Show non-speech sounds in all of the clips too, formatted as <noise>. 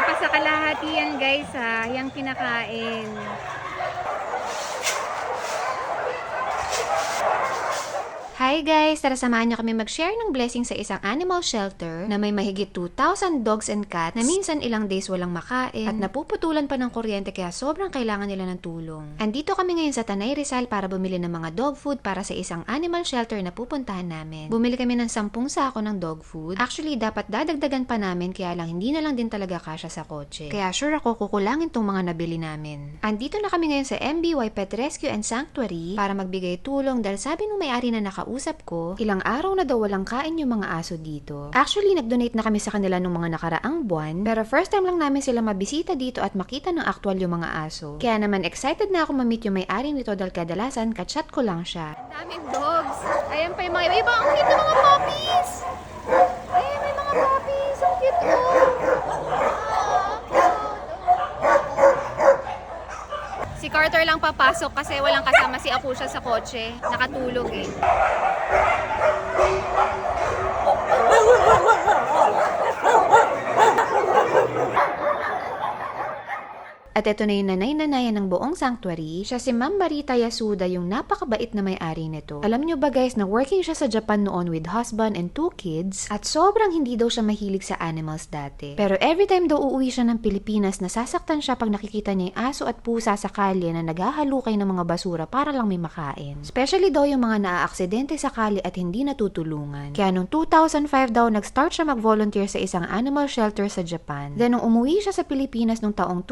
pa sa kalahati yan guys ha, yung kinakain. Hi guys! Tara samahan niyo kami mag-share ng blessing sa isang animal shelter na may mahigit 2,000 dogs and cats na minsan ilang days walang makain at napuputulan pa ng kuryente kaya sobrang kailangan nila ng tulong. Andito kami ngayon sa Tanay Rizal para bumili ng mga dog food para sa isang animal shelter na pupuntahan namin. Bumili kami ng 10 sako ng dog food. Actually, dapat dadagdagan pa namin kaya lang hindi na lang din talaga kasya sa kotse. Kaya sure ako kukulangin tong mga nabili namin. Andito na kami ngayon sa MBY Pet Rescue and Sanctuary para magbigay tulong dahil sabi nung may-ari na nakausap ko, ilang araw na daw walang kain yung mga aso dito. Actually, nag-donate na kami sa kanila nung mga nakaraang buwan, pero first time lang namin sila mabisita dito at makita ng actual yung mga aso. Kaya naman excited na ako ma-meet yung may-ari nito dahil kadalasan kachat ko lang siya. Daming dogs! Ayan pa yung mga iba. Ang cute mga puppies! Ayan, may mga puppies! Ang cute Si Carter lang papasok kasi walang kasama si Akusha sa kotse. Nakatulog eh. At ito na yung nanay-nanayan ng buong sanctuary. Siya si Ma'am Marita Yasuda, yung napakabait na may-ari nito. Alam nyo ba guys, na working siya sa Japan noon with husband and two kids at sobrang hindi daw siya mahilig sa animals dati. Pero every time daw uuwi siya ng Pilipinas, nasasaktan siya pag nakikita niya yung aso at pusa sa kalye na naghahalukay ng mga basura para lang may makain. Especially daw yung mga naaaksidente sa kalye at hindi natutulungan. Kaya noong 2005 daw, nag-start siya mag-volunteer sa isang animal shelter sa Japan. Then nung umuwi siya sa Pilipinas noong taong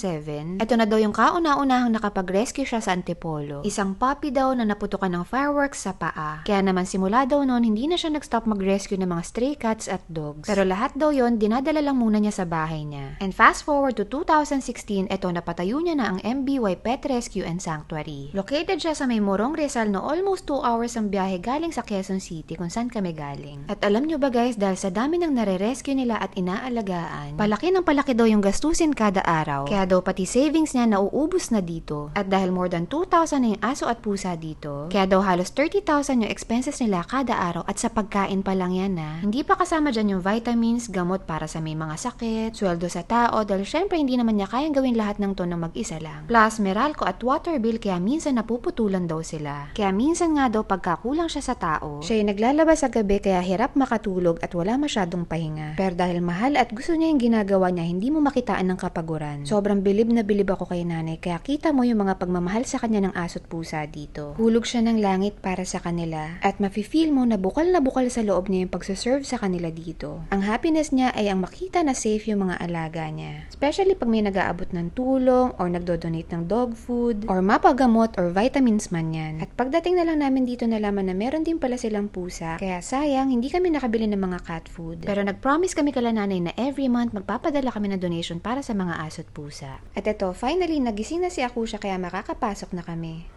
2007, ito na daw yung kauna-unahang nakapag-rescue siya sa Antipolo. Isang puppy daw na naputukan ng fireworks sa paa. Kaya naman simula daw noon, hindi na siya nag-stop mag-rescue ng mga stray cats at dogs. Pero lahat daw yon dinadala lang muna niya sa bahay niya. And fast forward to 2016, ito napatayo niya na ang MBY Pet Rescue and Sanctuary. Located siya sa may Morong Rizal na almost 2 hours ang biyahe galing sa Quezon City kung saan kami galing. At alam nyo ba guys, dahil sa dami ng nare-rescue nila at inaalagaan, palaki ng palaki daw yung gastusin kada araw. Kaya daw pati savings niya nauubos na dito. At dahil more than 2,000 na yung aso at pusa dito, kaya daw halos 30,000 yung expenses nila kada araw at sa pagkain pa lang yan na. Hindi pa kasama dyan yung vitamins, gamot para sa may mga sakit, sweldo sa tao dahil syempre hindi naman niya kayang gawin lahat ng to na mag-isa lang. Plus, meralco at water bill kaya minsan napuputulan daw sila. Kaya minsan nga daw pagkakulang siya sa tao, siya yung naglalabas sa gabi kaya hirap makatulog at wala masyadong pahinga. Pero dahil mahal at gusto niya yung ginagawa niya, hindi mo makitaan ng kapaguran. Sobrang bilib na bilib ako kay nanay kaya kita mo yung mga pagmamahal sa kanya ng aso't pusa dito. Hulog siya ng langit para sa kanila at mafe-feel mo na bukal na bukal sa loob niya yung pagsaserve sa kanila dito. Ang happiness niya ay ang makita na safe yung mga alaga niya. Especially pag may nag-aabot ng tulong or nagdo-donate ng dog food or mapagamot or vitamins man yan. At pagdating na lang namin dito nalaman na meron din pala silang pusa kaya sayang hindi kami nakabili ng mga cat food. Pero nag-promise kami kala nanay na every month magpapadala kami ng donation para sa mga aso't pusa. At ito, finally, nagising na si Akusha kaya makakapasok na kami.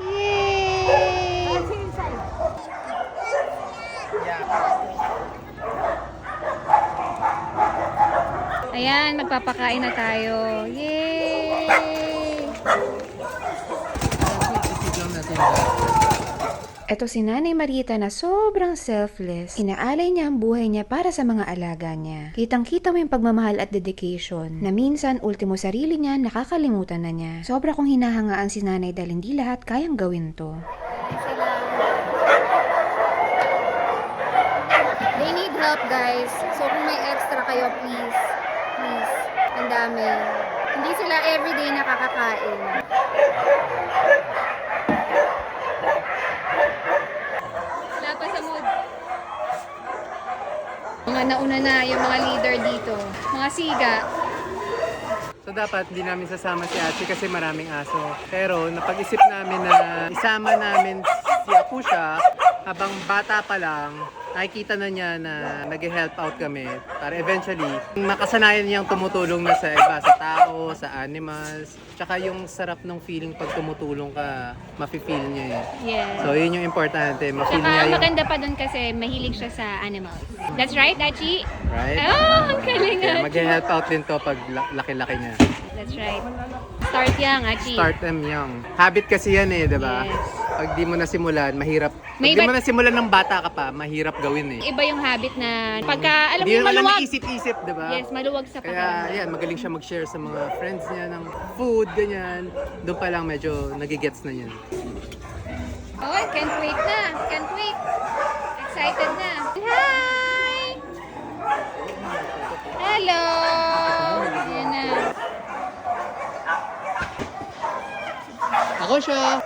Yay! Ayan, magpapakain na tayo. Yay! Ito si Nanay Marita na sobrang selfless. Inaalay niya ang buhay niya para sa mga alaga niya. Kitang-kita mo yung pagmamahal at dedication na minsan ultimo sarili niya nakakalimutan na niya. Sobra kong hinahangaan si Nanay dahil hindi lahat kayang gawin to. They need help guys. So kung may extra kayo, please. Please. Ang dami. Hindi sila everyday nakakakain. Wala pa sa mood. Mga nauna na yung mga leader dito. Mga siga. So dapat hindi namin sasama si Ate kasi maraming aso. Pero napag-isip namin na isama namin si Akusha habang bata pa lang, nakikita na niya na nag-help out kami para eventually makasanayan niyang tumutulong na sa iba, sa tao, sa animals. Tsaka yung sarap ng feeling pag tumutulong ka, mafe-feel niya eh. Yes. So yun yung importante, ma-feel niya yung, maganda pa dun kasi mahilig siya sa animals. That's right, Dachi? right? Ah, ang galing Kaya mag-help out din to pag la- laki-laki niya. That's right. Start young, Achi. Start them young. Habit kasi yan eh, di ba? Yes. Pag di mo nasimulan, mahirap. Pag May di iba- mo nasimulan ng bata ka pa, mahirap gawin eh. Iba yung habit na pagka, alam mo, Hindi maluwag. isip-isip, di ba? Yes, maluwag sa Kaya pakiramdam. yan, magaling siya mag-share sa mga friends niya ng food, ganyan. Doon pa lang medyo nagigets na yan. Oh, can't wait na. Can't wait. Excited na. Hi! Hello! Yan na. Ako siya!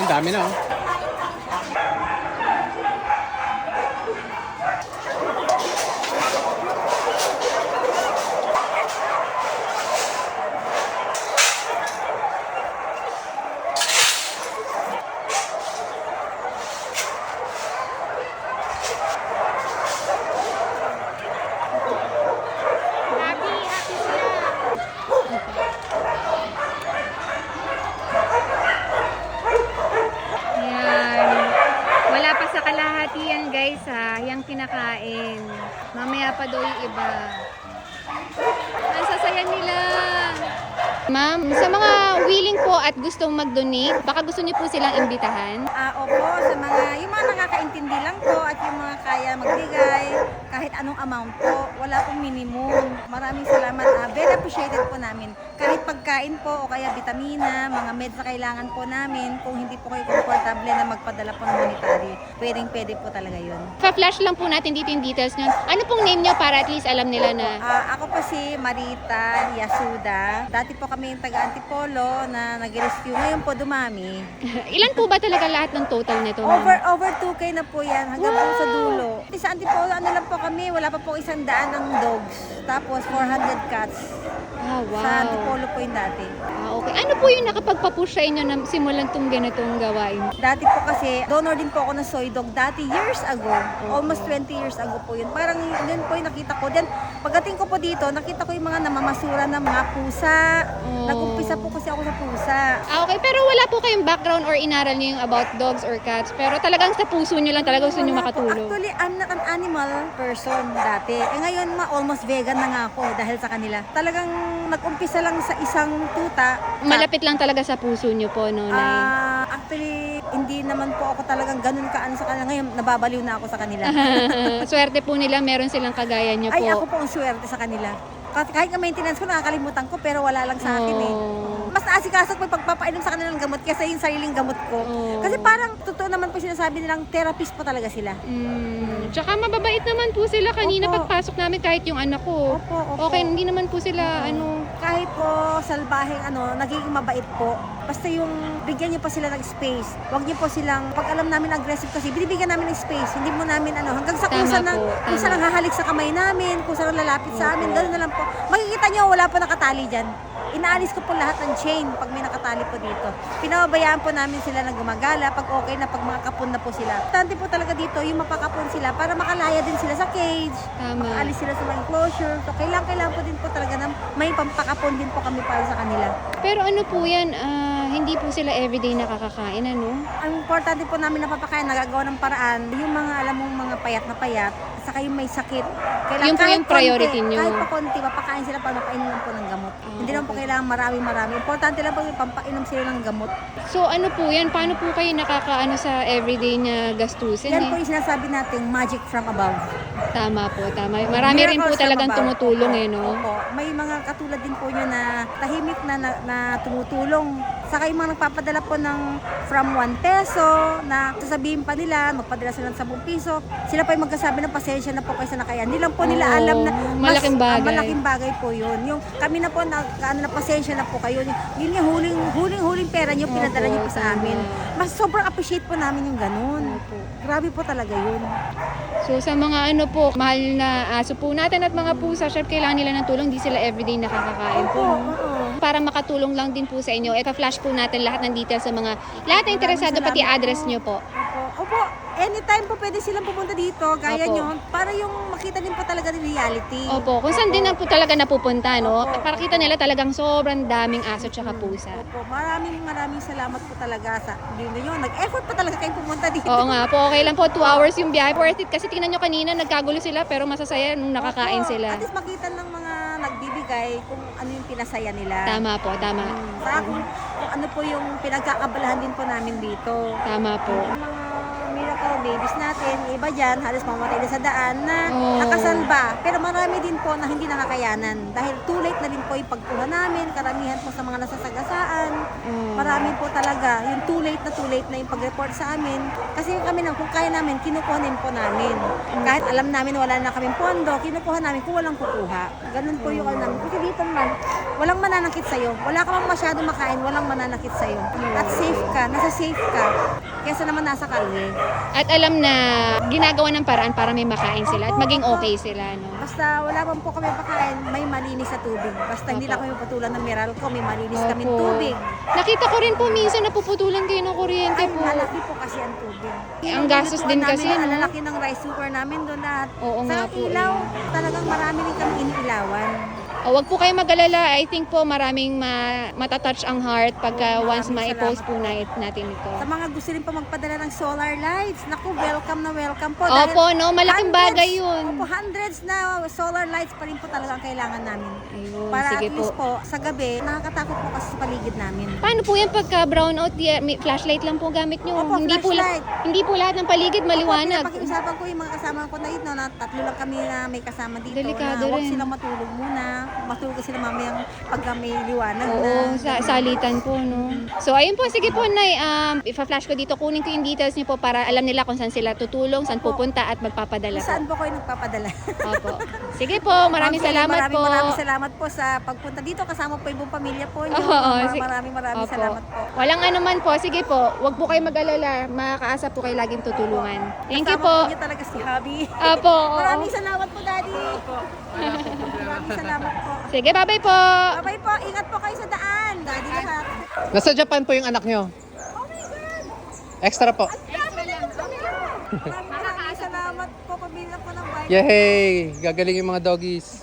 Ang dami na oh. Happy, happy sila. Yan. Wala pa sa kalahati yan guys ha. Yung kinakain. Mamaya pa daw yung iba. Ang sasaya nila. Ma'am, sa mga willing po at gustong mag-donate, baka gusto niyo po silang imbitahan. Ah, opo, sa mga, yung mga nakakaintindi lang po at yung mga kaya magbigay, kahit anong amount po, wala pong minimum. Maraming salamat. Ah, very appreciated po namin. Kahit pagkain po o kaya vitamina, mga meds na kailangan po namin, kung hindi po kayo komportable na magpadala po ng monetary, pwedeng pwede po talaga yun. Pa-flash lang po natin dito yung details nyo. Ano pong name nyo para at least alam nila na Ah, ako po si Marita Yasuda. Dati po kami yung taga-Antipolo na nag-rescue. Ngayon po dumami. <laughs> ilan po ba talaga lahat ng total nito? Over over 2K na po yan hanggang po sa dulo. Sa Antipolo, ano lang po kami, wala pa po isang daan ng dogs. Tapos 400 cats. Ah, wow. Sa Antipolo po yung dati. Ah, okay. Ano po yung nakapagpa-push sa inyo na simulan tong ganitong gawain? Dati po kasi, donor din po ako ng soy dog dati years ago. Almost 20 years ago po yun. Parang yun po yung nakita ko. Then, pagdating ko po dito, nakita ko yung mga namamasura ng mga pusa. Oh. Nag-umpisa po kasi ako sa pusa. Ah, okay. Pero wala po kayong background or inaral niyo yung about dogs or cats. Pero talagang sa puso niyo lang talaga gusto niyo Wala po. makatulong. Actually, I'm not an animal person dati. Eh ngayon, ma almost vegan na nga ako dahil sa kanila. Talagang nag-umpisa lang sa isang tuta. Malapit lang talaga sa puso niyo po, no, Nay? Ah, actually, hindi naman po ako talagang ganun kaan sa kanila. Ngayon, nababaliw na ako sa kanila. <laughs> Swerte po nila, meron silang kagaya niyo po. Ay, ako po ang swerte sa kanila. Kahit kahit nga maintenance ko, nakakalimutan ko, pero wala lang sa akin eh. Oh. Ko yung pagpapainom sa kanila ng gamot kaysa yung sariling gamot ko. Oh. Kasi parang totoo naman po sinasabi nilang therapist po talaga sila. Mm, tsaka mababait naman po sila kanina Opo. pagpasok namin kahit yung anak ko. Opo, opo. Okay, hindi naman po sila ano, kahit po salbaheng ano, nagiging mabait po. Basta yung bigyan niyo pa sila ng space. Huwag niyo po silang, pag alam namin aggressive kasi, binibigyan namin ng space. Hindi mo namin ano, hanggang sa Tama kusa po, ng, tama. kusa ng hahalik sa kamay namin, kusa ng lalapit sa amin, gano'n na lang po. Makikita niyo, wala po nakatali dyan. Inaalis ko po lahat ng chain pag may nakatali po dito. Pinababayaan po namin sila na gumagala pag okay na, pag mga kapon na po sila. Tante po talaga dito, yung mapakapon sila para makalaya din sila sa cage, tama. makaalis sila sa mga enclosure. So, kailangan, kailangan po din po talaga na may pampakapon din po kami para sa kanila. Pero ano po yan, ah, hindi po sila everyday nakakakain, ano? Ang importante po namin napapakain, nagagawa ng paraan, yung mga alam mong mga payat na payat, at saka yung may sakit. Kailangan, Yun po yung priority konti, nyo. Kahit pa konti, mapakain sila para mapainom lang po ng gamot. Ah, Hindi naman po kailangan marami-marami. Importante lang po yung pampainom sila ng gamot. So ano po yan, paano po kayo nakakaano sa everyday na gastusin Yan eh? po yung sinasabi nating magic from above. Tama po, tama. Marami rin po talagang tumutulong eh, no? Opo. May mga katulad din po nyo na tahimik na, na, na tumutulong. Saka yung mga nagpapadala po ng from 1 peso na sasabihin pa nila, magpadala sila ng 10 piso. Sila pa yung magkasabi ng pasensya na po kayo sa nakayan. Hindi lang po nila Oo, alam na malaking ah, bagay. malaking bagay po yun. Yung kami na po na, ano, na pasensya na po kayo. Yun, yun yung huling, huling, huling pera nyo, pinadala nyo po sa amin. Mas sobrang appreciate po namin yung ganun. Grabe po talaga yun. So sa mga ano po, mahal na aso po natin at mga pusa, syempre kailangan nila ng tulong, di sila everyday nakakakain po. Opo, oo. Para makatulong lang din po sa inyo, ito flash po natin lahat ng details sa mga lahat na interesado, pati address nyo po. Opo. Opo. anytime po pwede silang pumunta dito, gaya Opo. nyo, para yung makita din po talaga ng reality. Opo, kung saan din na po talaga napupunta, no? Para kita nila talagang sobrang daming aso tsaka pusa. Opo, maraming maraming salamat po talaga sa din nyo. Nag-effort pa talaga kayong pumunta dito. Oo nga po, okay lang po. 2 hours yung biyahe. Worth it. Kasi tingnan nyo kanina, nagkagulo sila pero masasaya nung nakakain Opo, sila. At least makita ng mga nagbibigay kung ano yung pinasaya nila. Tama po, tama. Mm, Saka kung, kung ano po yung pinagkakabalahan din po namin dito. Tama po. Mga miracle babies natin, iba dyan, halos mamatay na sa daan na Oh. nakasalba. Pero marami din po na hindi nakakayanan. Dahil too late na din po yung pagkuha namin, karamihan po sa mga nasasagasaan. Oh. Marami po talaga, yung too late na too late na yung pag-report sa amin. Kasi kami nang kung kaya namin, kinukuha din po namin. Kahit alam namin wala na kaming pondo, kinukuha namin kung walang kukuha. Ganun po yung alam namin. Kasi dito naman, walang mananakit sa'yo. Wala ka mang masyado makain, walang mananakit sa'yo. At safe ka, nasa safe ka. Kesa naman nasa kalye. At alam na ginagawa ng paraan para may makain sila at maging okay sila, no? Basta wala man po kami pakain, may malinis sa tubig. Basta hindi lang kami patulan ng mineral ko, may malinis kami Opo. tubig. Nakita ko rin po minsan napuputulan kayo ng kuryente Ay, po. lalaki po kasi ang tubig. Ang gastos din kasi, namin, no? Ang lalaki ng rice cooker namin doon lahat. Oo Sa nga po, ilaw, eh. talagang marami rin kami iniilawan. O, wag po kayo mag-alala. I think po maraming ma matatouch ang heart pagka once ma-post po na- natin ito. Sa mga gusto rin pa magpadala ng solar lights, naku, welcome na welcome po. Opo, no? Malaking hundreds- bagay yun. Opo, hundreds na solar lights pa rin po talaga ang kailangan namin. Ayun, Para sige at least po. po, sa gabi, nakakatakot po kasi sa paligid namin. Paano po yan pagka brownout? Yeah, may flashlight lang po gamit nyo. Opo, hindi po la- flashlight. hindi po lahat ng paligid maliwanag. Pag-uusapan ko yung mga kasama ko na no, na tatlo lang kami na may kasama dito. Delikado na huwag rin. silang matulog muna. Matulog sila mamayang pagka may liwanag na. Oo, sa salitan po, no? So, ayun po, sige po, Nay. Um, ipa-flash ko dito, kunin ko yung details niyo po para alam nila kung saan sila tutulong, saan Opo. pupunta at magpapadala po. saan po kayo nagpapadala? Opo. Sige po, maraming Okay, salamat maraming, po. Maraming salamat po sa pagpunta dito. Kasama po yung buong pamilya po. Niyo. Oo, Mar- sige. maraming maraming Opo. salamat po. Walang ano man po. Sige po, wag po kayo mag-alala. Makakaasa po kayo laging tutulungan. Thank you Kasama po. niyo talaga si Habi. Opo. oo. Maraming salamat po, Daddy. <laughs> Maraming salamat po. Sige, bye-bye po. Bye-bye po. Ingat po kayo sa daan. Daddy lahat. Nasa Japan po yung anak nyo. Extra po. Maraming maraming salamat po. Pabila po ng bike. Yay! Gagaling yung mga doggies.